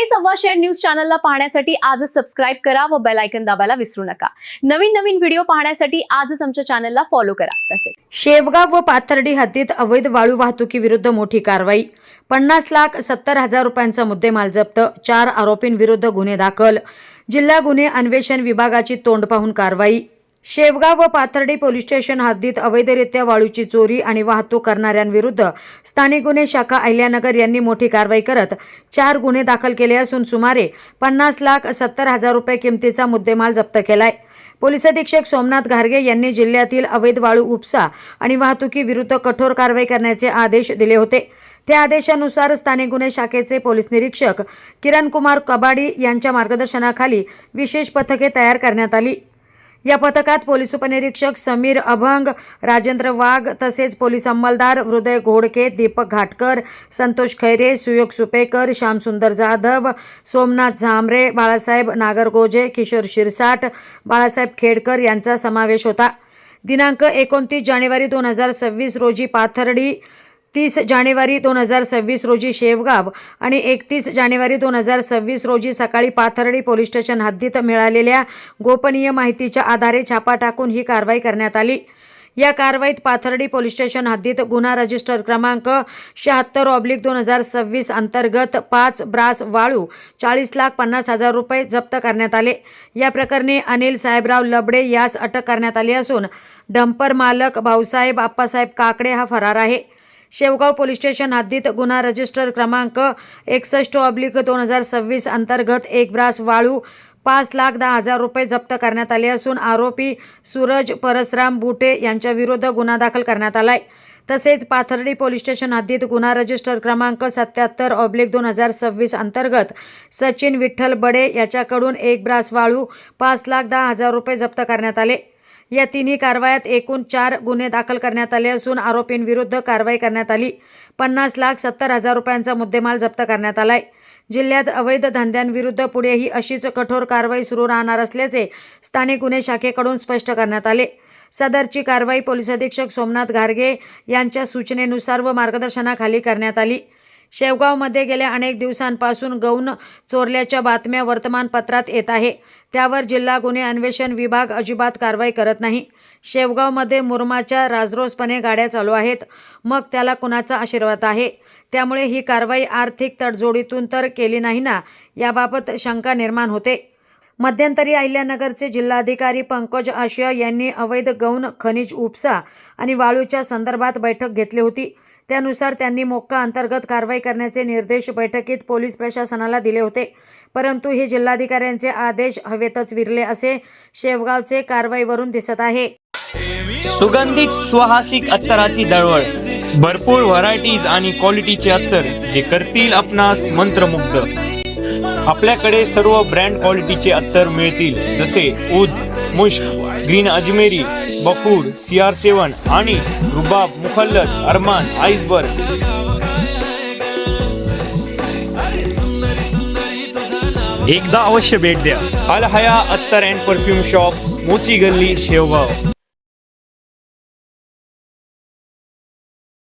हे सव्वा share news चॅनलला पाहण्यासाठी आजच सबस्क्राईब करा व बेल आयकन दाबायला विसरू नका. नवीन नवीन व्हिडिओ पाहण्यासाठी आजच आमच्या चॅनलला फॉलो करा. तसेच शेवगाव व पाथर्डी हद्दीत अवैध वाळू वाहतुकीविरुद्ध मोठी कारवाई. पन्नास लाख सत्तर हजार रुपयांचा मुद्देमाल जप्त. चार आरोपींविरुद्ध गुन्हे दाखल. जिल्हा गुन्हे अन्वेषण विभागाची तोंड पाहून कारवाई. शेवगाव व पाथर्डी पोलीस स्टेशन हद्दीत अवैधरित्या वाळूची चोरी आणि वाहतूक करणाऱ्यांविरुद्ध स्थानिक गुन्हे शाखा अहिल्यानगर यांनी मोठी कारवाई करत चार गुन्हे दाखल केले असून सुमारे पन्नास लाख सत्तर हजार रुपये किमतीचा मुद्देमाल जप्त केलाय. पोलीस अधीक्षक सोमनाथ घारगे यांनी जिल्ह्यातील अवैध वाळू उपसा आणि वाहतुकीविरुद्ध कठोर कारवाई करण्याचे आदेश दिले होते. त्या आदेशानुसार स्थानिक गुन्हे शाखेचे पोलीस निरीक्षक किरण कुमार कबाडी यांच्या मार्गदर्शनाखाली विशेष पथके तयार करण्यात आली. या पथकात पोलीस उपनिरीक्षक समीर अभंग राजेंद्र वाघ तसेच पोलीस अंमलदार हृदय घोडके दीपक घाटकर संतोष खैरे सुयोग सुपेकर श्यामसुंदर जाधव सोमनाथ झांबरे बाळासाहेब नागरगोजे किशोर शिरसाट बाळासाहेब खेडकर यांचा समावेश होता. दिनांक एकोणतीस जानेवारी दोन हजार सव्वीस रोजी पाथर्डी तीस जानेवारी दोन हजार सव्वीस रोजी शेवगाव आणि एकतीस जानेवारी दोन हजार सव्वीस रोजी सकाळी पाथर्डी पोलीस स्टेशन हद्दीत मिळालेल्या गोपनीय माहितीच्या आधारे छापा टाकून ही कारवाई करण्यात आली. या कारवाईत पाथर्डी पोलीस स्टेशन हद्दीत गुन्हा रजिस्टर क्रमांक शहात्तर ऑब्लिक दोन हजार सव्वीस अंतर्गत पाच ब्रास वाळू चाळीस लाख पन्नास हजार रुपये जप्त करण्यात आले. या प्रकरणी अनिल साहेबराव लबडे यास अटक करण्यात आली असून डंपर मालक भाऊसाहेब आप्पासाहेब काकडे हा फरार आहे. शेवगाव पोलीस स्टेशन हद्दीत गुन्हा रजिस्टर क्रमांक एकसष्ट ऑब्लिक दोन हजार सव्वीस अंतर्गत एक ब्रास वाळू पाच लाख दहा हजार रुपये जप्त करण्यात आले असून आरोपी सूरज परसराम बुटे यांच्याविरुद्ध गुन्हा दाखल करण्यात आलाय. तसेच पाथर्डी पोलीस स्टेशन हद्दीत गुन्हा रजिस्टर क्रमांक सत्याहत्तर ऑब्लिक दोन हजार सव्वीस अंतर्गत सचिन विठ्ठल बडे याच्याकडून एक ब्रास वाळू पाच लाख दहा हजार रुपये जप्त करण्यात आले. या तिन्ही कारवायात एकूण चार गुन्हे दाखल करण्यात आले असून आरोपींविरुद्ध कारवाई करण्यात आली. पन्नास लाख सत्तर हजार रुपयांचा मुद्देमाल जप्त करण्यात आलाय. जिल्ह्यात अवैध धंद्यांविरुद्ध पुढेही अशीच कठोर कारवाई सुरू राहणार असल्याचे स्थानिक गुन्हे शाखेकडून स्पष्ट करण्यात आले. सदरची कारवाई पोलीस अधीक्षक सोमनाथ घारगे यांच्या सूचनेनुसार व मार्गदर्शनाखाली करण्यात आली. शेवगावमध्ये गेल्या अनेक दिवसांपासून गौण चोरल्याच्या बातम्या वर्तमानपत्रात येत आहे. त्यावर जिल्हा गुन्हे अन्वेषण विभाग अजिबात कारवाई करत नाही. शेवगावमध्ये मुरमाच्या राजरोसपणे गाड्या चालू आहेत. मग त्याला कुणाचा आशीर्वाद आहे? त्यामुळे ही कारवाई आर्थिक तडजोडीतून तर केली नाही ना याबाबत शंका निर्माण होते. मध्यंतरी अहिल्यानगरचे जिल्हाधिकारी पंकज आशिया यांनी अवैध गौण खनिज उपसा आणि वाळूच्या संदर्भात बैठक घेतली होती. त्यानुसार त्यांनी मोक्का अंतर्गत कारवाई करण्याचे निर्देश बैठकीत पोलीस प्रशासनाला दिले होते. परंतु हे जिल्हाधिकाऱ्यांचे आदेश हवेतच विरले असे शेवगावचे कारवाईवरून दिसत आहे. सुगंधित सुहासिक अत्तराची दळवळ भरपूर व्हरायटीज आणि क्वालिटीचे अत्तर जे करतील आपणास मंत्रमुग्ध. आपल्याकडे सर्व ब्रँड क्वालिटीचे अत्तर मिळतील जसे उद मुश्क ग्रीन अजमेरी बकूर सी आर सेवन आणि रुबाब मुखल्लत अरमान आईसबर्ग एकदा अवश्य भेट द्या. अल हया अत्तर अँड परफ्यूम शॉप मोची गल्ली शेवगाव.